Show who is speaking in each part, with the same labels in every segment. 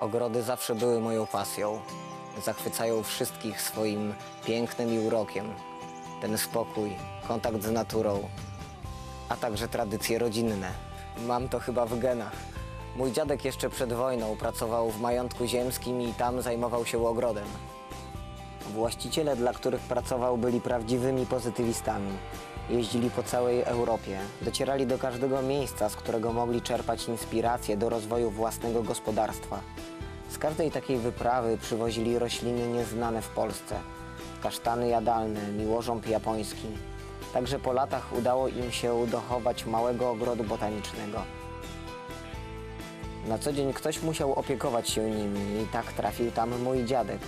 Speaker 1: Ogrody zawsze były moją pasją. Zachwycają wszystkich swoim pięknem i urokiem. Ten spokój, kontakt z naturą, a także tradycje rodzinne. Mam to chyba w genach. Mój dziadek jeszcze przed wojną pracował w majątku ziemskim i tam zajmował się ogrodem. Właściciele, dla których pracował, byli prawdziwymi pozytywistami. Jeździli po całej Europie, docierali do każdego miejsca, z którego mogli czerpać inspirację do rozwoju własnego gospodarstwa. Z każdej takiej wyprawy przywozili rośliny nieznane w Polsce. Kasztany jadalne, miłożąb japoński. Także po latach udało im się dochować małego ogrodu botanicznego. Na co dzień ktoś musiał opiekować się nimi i tak trafił tam mój dziadek.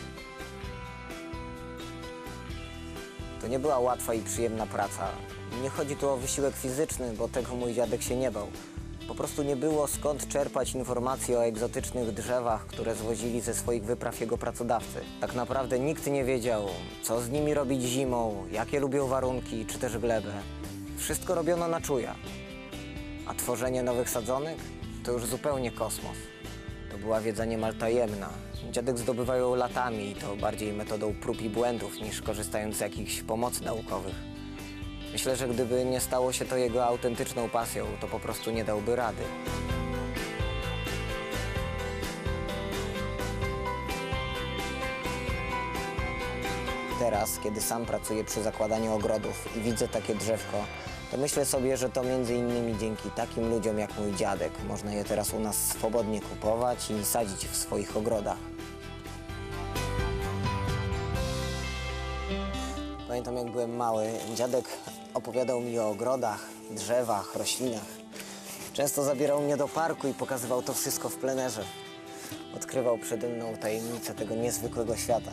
Speaker 1: To nie była łatwa i przyjemna praca. Nie chodzi tu o wysiłek fizyczny, bo tego mój dziadek się nie bał. Po prostu nie było skąd czerpać informacji o egzotycznych drzewach, które zwozili ze swoich wypraw jego pracodawcy. Tak naprawdę nikt nie wiedział, co z nimi robić zimą, jakie lubią warunki, czy też glebę. Wszystko robiono na czuja. A tworzenie nowych sadzonek to już zupełnie kosmos. To była wiedza niemal tajemna. Dziadek zdobywał ją latami i to bardziej metodą prób i błędów niż korzystając z jakichś pomocy naukowych. Myślę, że gdyby nie stało się to jego autentyczną pasją, to po prostu nie dałby rady. Teraz, kiedy sam pracuję przy zakładaniu ogrodów i widzę takie drzewko, to myślę sobie, że to między innymi dzięki takim ludziom jak mój dziadek można je teraz u nas swobodnie kupować i sadzić w swoich ogrodach. Pamiętam jak byłem mały, dziadek opowiadał mi o ogrodach, drzewach, roślinach. Często zabierał mnie do parku i pokazywał to wszystko w plenerze. Odkrywał przede mną tajemnice tego niezwykłego świata.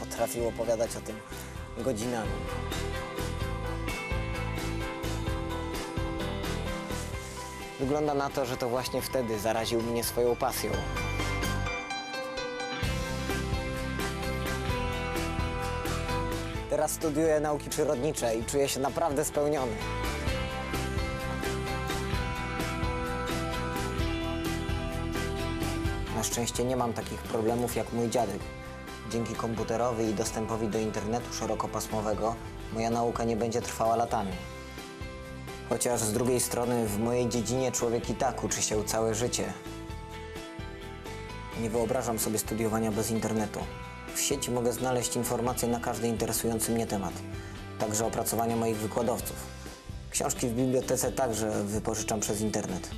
Speaker 1: Potrafił opowiadać o tym godzinami. Wygląda na to, że to właśnie wtedy zaraził mnie swoją pasją. Teraz studiuję nauki przyrodnicze i czuję się naprawdę spełniony. Na szczęście nie mam takich problemów jak mój dziadek. Dzięki komputerowi i dostępowi do internetu szerokopasmowego moja nauka nie będzie trwała latami. Chociaż z drugiej strony w mojej dziedzinie człowiek i tak uczy się całe życie. Nie wyobrażam sobie studiowania bez internetu. W sieci mogę znaleźć informacje na każdy interesujący mnie temat, także opracowania moich wykładowców. Książki w bibliotece także wypożyczam przez internet.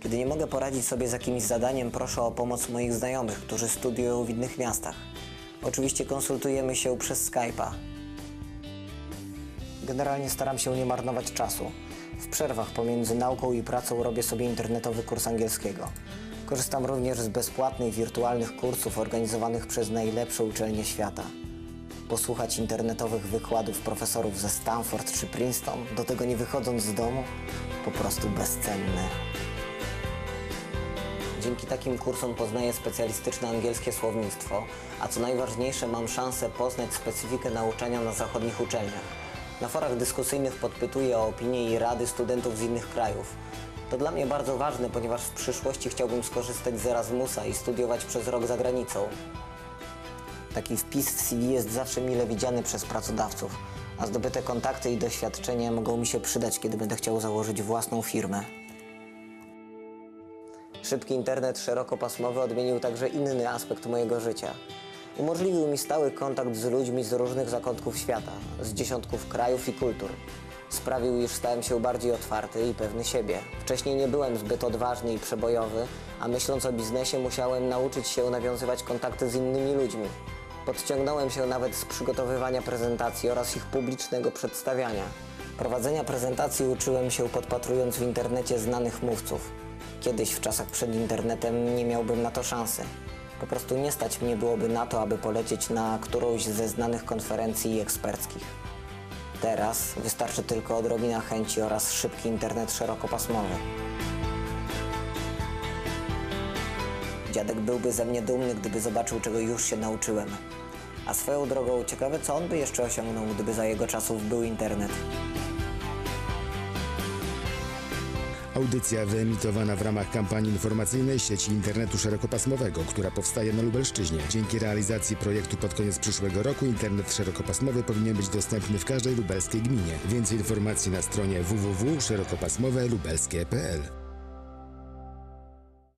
Speaker 1: Kiedy nie mogę poradzić sobie z jakimś zadaniem, proszę o pomoc moich znajomych, którzy studiują w innych miastach. Oczywiście konsultujemy się przez Skype'a. Generalnie staram się nie marnować czasu. W przerwach pomiędzy nauką i pracą robię sobie internetowy kurs angielskiego. Korzystam również z bezpłatnych wirtualnych kursów organizowanych przez najlepsze uczelnie świata. Posłuchać internetowych wykładów profesorów ze Stanford czy Princeton, do tego nie wychodząc z domu, po prostu bezcenne. Dzięki takim kursom poznaję specjalistyczne angielskie słownictwo, a co najważniejsze mam szansę poznać specyfikę nauczania na zachodnich uczelniach. Na forach dyskusyjnych podpytuję o opinie i rady studentów z innych krajów. To dla mnie bardzo ważne, ponieważ w przyszłości chciałbym skorzystać z Erasmusa i studiować przez rok za granicą. Taki wpis w CV jest zawsze mile widziany przez pracodawców, a zdobyte kontakty i doświadczenie mogą mi się przydać, kiedy będę chciał założyć własną firmę. Szybki internet szerokopasmowy odmienił także inny aspekt mojego życia. Umożliwił mi stały kontakt z ludźmi z różnych zakątków świata, z dziesiątków krajów i kultur. Sprawił, iż stałem się bardziej otwarty i pewny siebie. Wcześniej nie byłem zbyt odważny i przebojowy, a myśląc o biznesie musiałem nauczyć się nawiązywać kontakty z innymi ludźmi. Podciągnąłem się nawet z przygotowywania prezentacji oraz ich publicznego przedstawiania. Prowadzenia prezentacji uczyłem się podpatrując w internecie znanych mówców. Kiedyś w czasach przed internetem nie miałbym na to szansy. Po prostu nie stać mnie byłoby na to, aby polecieć na którąś ze znanych konferencji eksperckich. Teraz wystarczy tylko odrobina chęci oraz szybki internet szerokopasmowy. Dziadek byłby ze mnie dumny, gdyby zobaczył, czego już się nauczyłem. A swoją drogą, ciekawe, co on by jeszcze osiągnął, gdyby za jego czasów był internet.
Speaker 2: Audycja wyemitowana w ramach kampanii informacyjnej sieci internetu szerokopasmowego, która powstaje na Lubelszczyźnie. Dzięki realizacji projektu pod koniec przyszłego roku internet szerokopasmowy powinien być dostępny w każdej lubelskiej gminie. Więcej informacji na stronie www.szerokopasmowe lubelskie.pl